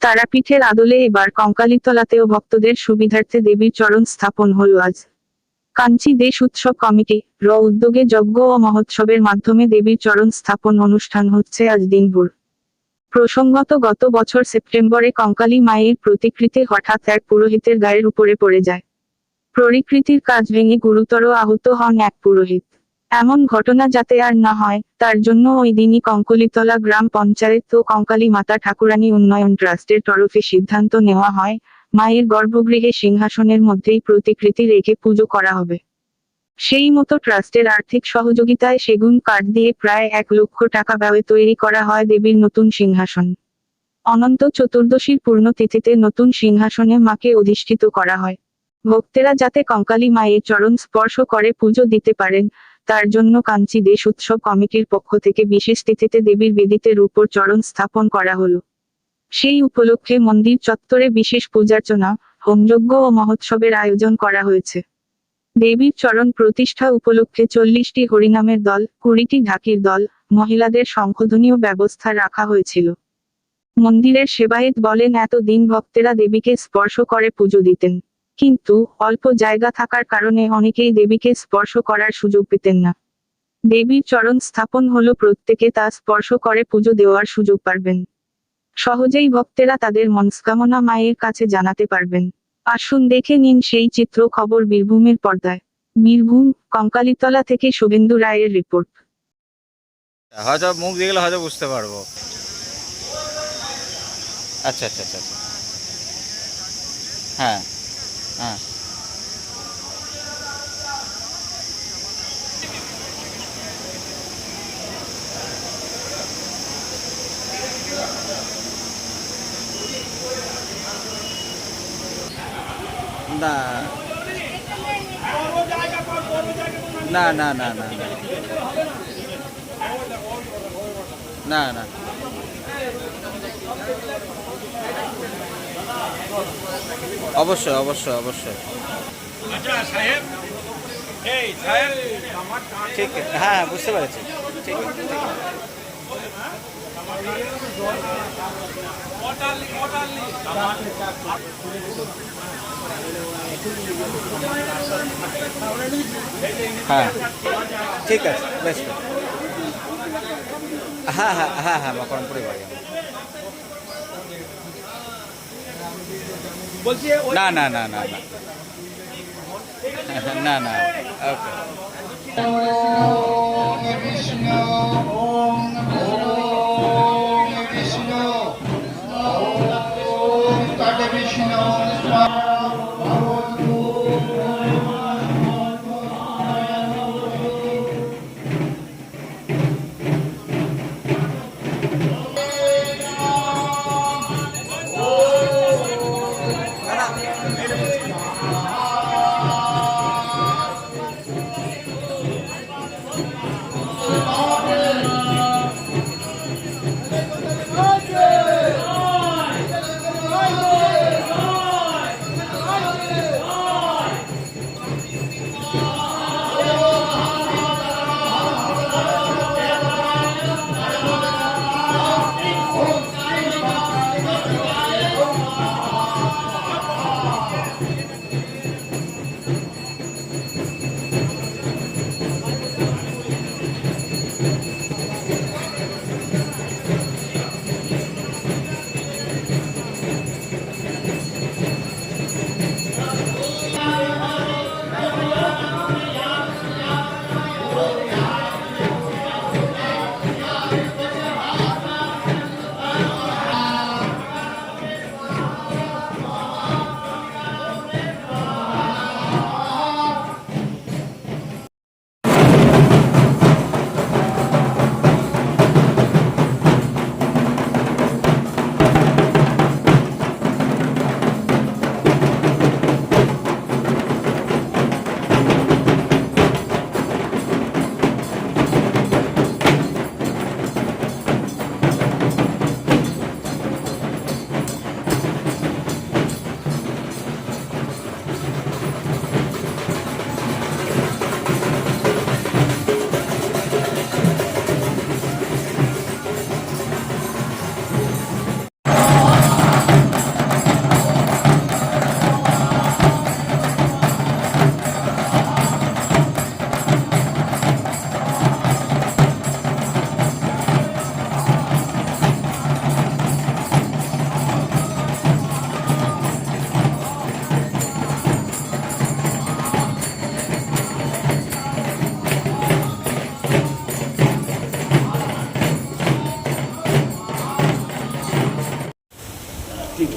তারাপীঠের আদলে এবার কঙ্কালীতলাতেও ভক্তদের সুবিধার্থে দেবীর চরণ স্থাপন হল আজ। কাঞ্চি দেশ উৎসব কমিটি, র উদ্যোগে যজ্ঞ ও মহোৎসবের মাধ্যমে দেবীর চরণ স্থাপন অনুষ্ঠান হচ্ছে আজ দিনভর। প্রসঙ্গত গত বছর সেপ্টেম্বরে কঙ্কালী মায়ের প্রতিকৃতি হঠাৎ এক পুরোহিতের গায়ের উপরে পড়ে যায়। পরিকৃতির কাজ ভেঙে গুরুতর আহত হন এক পুরোহিত। এমন ঘটনা যাতে আর না হয়, তার জন্য ওই দিনই কঙ্কলিতলা গ্রাম পঞ্চায়েত ও কঙ্কালী মাতা ঠাকুরানী উন্নয়ন ট্রাস্টের তরফে সিদ্ধান্ত নেওয়া হয়, মায়ের গর্ভগৃহে সিংহাসনের মধ্যেই প্রতিকৃতি রেখে পুজো করা হবে। সেই মতো ট্রাস্টের আর্থিক সহযোগিতায় সেগুন কাঠ দিয়ে প্রায় এক লক্ষ টাকা ব্যয়ে তৈরি করা হয় দেবীর নতুন সিংহাসন। অনন্ত চতুর্দশীর পূর্ণতিথিতে নতুন সিংহাসনে মাকে অধিষ্ঠিত করা হয়। ভক্তেরা যাতে কঙ্কালী মায়ের চরণ স্পর্শ করে পুজো দিতে পারেন তার জন্য কাঞ্চি দেশ উৎসব কমিটির পক্ষ থেকে বিশেষ তিথিতে দেবীর বেদিতে রূপর চরণ স্থাপন করা হলো। সেই উপলক্ষে মন্দির চত্বরে বিশেষ পূজার্চনা, হোমযজ্ঞ ও মহোৎসবের আয়োজন করা হয়েছে। দেবীর চরণ প্রতিষ্ঠা উপলক্ষে চল্লিশটি হরিনামের দল, কুড়িটি ঢাকির দল, মহিলাদের সংশোধনীয় ব্যবস্থা রাখা হয়েছিল। মন্দিরের সেবায়েত বলেন এত দিন ভক্তেরা দেবীকে স্পর্শ করে পুজো দিতেন। কিন্তু অল্প জায়গা থাকার কারণে অনেকেই দেবীকে স্পর্শ করার সুযোগ পেতেন না। দেবীর চরণ স্থাপন হলো প্রত্যেকে তা স্পর্শ করে পুজো দেওয়ার সুযোগ পারবেন। সহজেই ভক্তেরা তাদের মনস্কামনা মায়ের কাছে জানাতে পারবেন। আসুন দেখে নিন সেই চিত্র খবর বীরভূমের পর্দায়। বীরভূম, কঙ্কালীতলা থেকে শুভেন্দু রায়ের রিপোর্ট। হয়তো মুখ দেখলে হয়তো বুঝতে পারব। আচ্ছা আচ্ছা আচ্ছা আচ্ছা। হ্যাঁ। à না না না না না না না অবশ্যই অবশ্যই অবশ্যই। ঠিক হ্যাঁ বুঝতে পেরেছি। ঠিক। হ্যাঁ ঠিক আছে বেশ বেশ। হ্যাঁ হ্যাঁ হ্যাঁ হ্যাঁ মকরমপুরে বাড়ি। না না না না না না না ওকে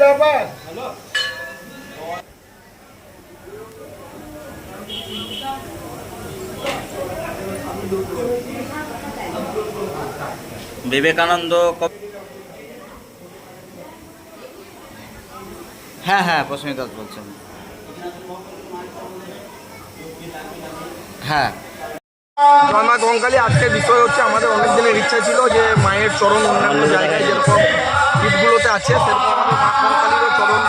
ব্যাপার বিবেকানন্দ হ্যাঁ হ্যাঁ প্রশ্মিত দাস বলছেন। হ্যাঁ। জন্মা কঙ্কালী আজকের বিষয় হচ্ছে আমাদের অনেক দিনের ইচ্ছা ছিল যে মায়ের চরণ অন্যান্য জায়গায় যেরকম আছে সেরকম আমাদের চরণ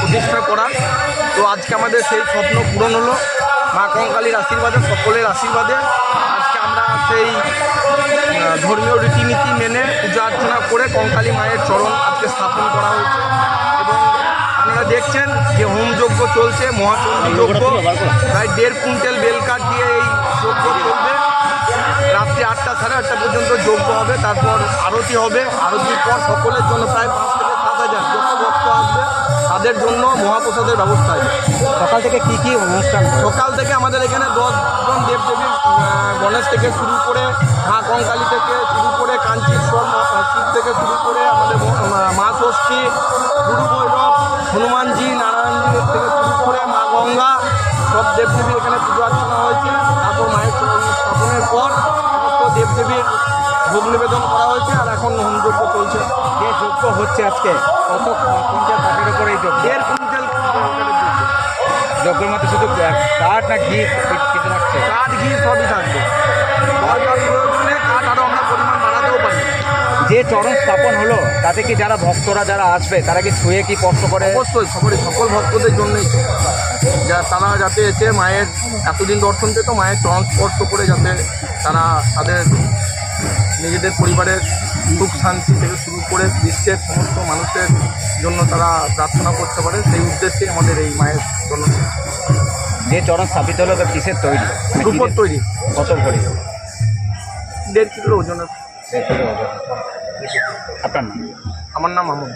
প্রতিষ্ঠা করা তো আজকে আমাদের সেই স্বপ্ন পূরণ হলো। মা কঙ্কালীর আশীর্বাদে সকলের আশীর্বাদে। আজকে আমরা সেই ধর্মীয় রীতিনীতি মেনে পূজা অর্চনা করে কঙ্কালী মায়ের চরণ আজকে স্থাপন করা হয়েছে। এবং আপনারা দেখছেন যে হোম যজ্ঞ চলছে মহাচন্ডী যজ্ঞ। প্রায় দেড় কুইন্টাল বেলকাঠ দিয়ে এই যজ্ঞ চলবে। রাত্রি আটটা সাড়ে আটটা পর্যন্ত যজ্ঞ হবে। তারপর আরতি হবে। আরতির পর সকলের জন্য প্রায় পাঁচ যত ভক্ত আসবে। তাদের জন্য মহাপ্রসাদের ব্যবস্থা আছে। সকাল থেকে কি কি অনুষ্ঠান? সকাল থেকে আমাদের এখানে দশজন দেবদেবীর গণেশ থেকে শুরু করে মা কঙ্কালী থেকে শুরু করে কাঞ্চীশ্বর ম- শিব থেকে শুরু করে আমাদের মা- ষষ্ঠী গুরু ভৈরব হনুমানজি নারায়ণজি থেকে শুরু করে মা গঙ্গা সব দেবদেবী এখানে পুজো অর্চনা হয়েছে। তারপর মায়ের স্থাপনের পর সমস্ত দেবদেবীর ভোগ নিবেদন করা হয়েছে আর এখন হোমযজ্ঞ চলছে। যে যজ্ঞ হচ্ছে আজকে? কত কুইন্টাল কাঠের উপরে এই যজ্ঞ। দেড় কুইন্টাল যজ্ঞের মধ্যে শুধু কাঠ না ঘি কিছু থাকছে কাঠ ঘি সবই থাকবে। দরকার যে চরণ স্থাপন হলো তাতে কি যারা ভক্তরা যারা আসবে তারা কি ছুঁয়ে কি কষ্ট করে? অবশ্যই সকলের সকল ভক্তদের জন্যই। যা তারা যাতে এসে মায়ের এতদিন দর্শন পেত মায়ের চরণ স্পর্শ করে যাতে তারা তাদের নিজেদের পরিবারের সুখ শান্তি থেকে শুরু করে বিশ্বের সমস্ত মানুষের জন্য তারা প্রার্থনা করতে পারে সেই উদ্দেশ্যে আমাদের এই মায়ের জন্য। যে চরণ স্থাপিত হলো কিসের তৈরি? মানে রূপর তৈরি। কত ভরি? দেড় কিলো ওজনের। আপনার নাম? আমার নাম মামুন